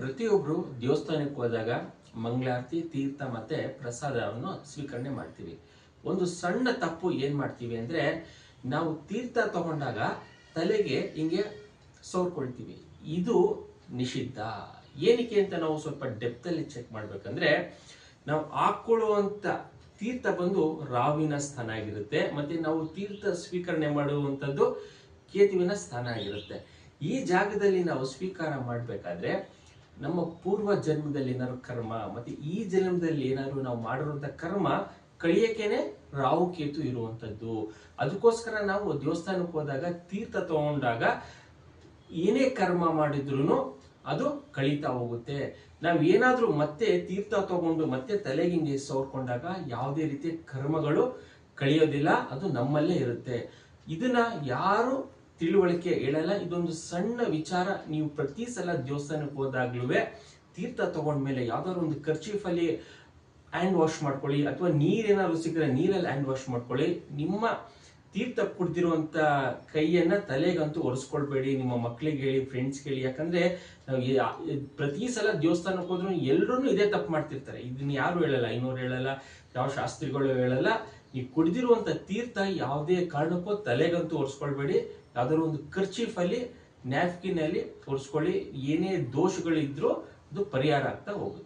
ಪ್ರತಿಯೊಬ್ರು ದೇವಸ್ಥಾನಕ್ಕೆ ಹೋದಾಗ ಮಂಗಳಾರತಿ, ತೀರ್ಥ ಮತ್ತೆ ಪ್ರಸಾದವನ್ನು ಸ್ವೀಕರಣೆ ಮಾಡ್ತೀವಿ. ಒಂದು ಸಣ್ಣ ತಪ್ಪು ಏನ್ ಮಾಡ್ತೀವಿ ಅಂದ್ರೆ, ನಾವು ತೀರ್ಥ ತಗೊಂಡಾಗ ತಲೆಗೆ ಹಿಂಗೆ ಸೋರ್ಕೊಳ್ತೀವಿ. ಇದು ನಿಷಿದ್ಧ. ಏನಕ್ಕೆ ಅಂತ ನಾವು ಸ್ವಲ್ಪ ಡೆಪ್ತ್ ಅಲ್ಲಿ ಚೆಕ್ ಮಾಡ್ಬೇಕಂದ್ರೆ, ನಾವು ಹಾಕೊಳ್ಳುವಂತ ತೀರ್ಥ ಬಂದು ರಾವಿನ ಸ್ಥಾನ ಆಗಿರುತ್ತೆ, ಮತ್ತೆ ನಾವು ತೀರ್ಥ ಸ್ವೀಕರಣೆ ಮಾಡುವಂಥದ್ದು ಕೇತುವಿನ ಸ್ಥಾನ ಆಗಿರುತ್ತೆ. ಈ ಜಾಗದಲ್ಲಿ ನಾವು ಸ್ವೀಕಾರ ಮಾಡಬೇಕಾದ್ರೆ ನಮ್ಮ ಪೂರ್ವ ಜನ್ಮದಲ್ಲಿ ಏನಾದ್ರು ಕರ್ಮ, ಮತ್ತೆ ಈ ಜನ್ಮದಲ್ಲಿ ಏನಾದ್ರು ನಾವು ಮಾಡಿರುವಂತ ಕರ್ಮ ಕಳಿಯಕ್ಕೇನೆ ರಾಹು ಕೇತು ಇರುವಂತದ್ದು. ಅದಕ್ಕೋಸ್ಕರ ನಾವು ದೇವಸ್ಥಾನಕ್ಕೆ ಹೋದಾಗ ತೀರ್ಥ ತಗೊಂಡಾಗ ಏನೇ ಕರ್ಮ ಮಾಡಿದ್ರು ಅದು ಕಳೀತಾ ಹೋಗುತ್ತೆ. ನಾವು ಏನಾದ್ರೂ ಮತ್ತೆ ತೀರ್ಥ ತಗೊಂಡು ಮತ್ತೆ ತಲೆಗಿಂಗೆ ಸವರ್ಕೊಂಡಾಗ ಯಾವುದೇ ರೀತಿಯ ಕರ್ಮಗಳು ಕಳಿಯೋದಿಲ್ಲ, ಅದು ನಮ್ಮಲ್ಲೇ ಇರುತ್ತೆ. ಇದನ್ನ ಯಾರು ತಿಳುವಳಿಕೆ ಹೇಳಲ್ಲ. ಇದೊಂದು ಸಣ್ಣ ವಿಚಾರ. ನೀವು ಪ್ರತಿ ಸಲ ದೇವಸ್ಥಾನಕ್ಕೆ ಹೋದಾಗ್ಲೂ ತೀರ್ಥ ತಗೊಂಡ್ಮೇಲೆ ಯಾವ್ದಾದ್ರು ಒಂದು ಖರ್ಚೀಫ್ ಅಲ್ಲಿ ಹ್ಯಾಂಡ್ ವಾಶ್ ಮಾಡ್ಕೊಳ್ಳಿ, ಅಥವಾ ನೀರೇನಾದ್ರು ಸಿಕ್ಕರೆ ನೀರಲ್ಲಿ ಹ್ಯಾಂಡ್ ವಾಶ್ ಮಾಡ್ಕೊಳ್ಳಿ. ನಿಮ್ಮ ತೀರ್ಥ ಕುಡ್ದಿರುವಂತ ಕೈಯನ್ನ ತಲೆಗಂತೂ ಒರೆಸ್ಕೊಳ್ಬೇಡಿ. ನಿಮ್ಮ ಮಕ್ಳಿಗೆ ಹೇಳಿ ಫ್ರೆಂಡ್ಸ್ ಹೇಳಿ. ಯಾಕಂದ್ರೆ ನಾವು ಪ್ರತಿ ಸಲ ದೇವಸ್ಥಾನಕ್ಕೆ ಹೋದ್ರು ಎಲ್ಲರೂ ಇದೇ ತಪ್ಪು ಮಾಡ್ತಿರ್ತಾರೆ. ಇದನ್ನ ಯಾರು ಹೇಳಲ್ಲ, ಇನ್ನೂರು ಹೇಳಲ್ಲ, ಯಾವ ಶಾಸ್ತ್ರಿಗಳು ಹೇಳಲ್ಲ. ನೀವು ಕುಡಿದಿರುವಂತ ತೀರ್ಥ ಯಾವುದೇ ಕಾರಣಕ್ಕೂ ತಲೆಗಂತೂ ಒರೆಸ್ಕೊಳ್ಬೇಡಿ. ಯಾವ್ದಾದ್ರು ಒಂದು ಖರ್ಚೀಫ್ ಅಲ್ಲಿ ನ್ಯಾಪ್ಕಿನ್ ಅಲ್ಲಿ ಒರೆಸ್ಕೊಳ್ಳಿ. ಏನೇ ದೋಷಗಳಿದ್ರೂ ಅದು ಪರಿಹಾರ ಆಗ್ತಾ ಹೋಗುತ್ತೆ.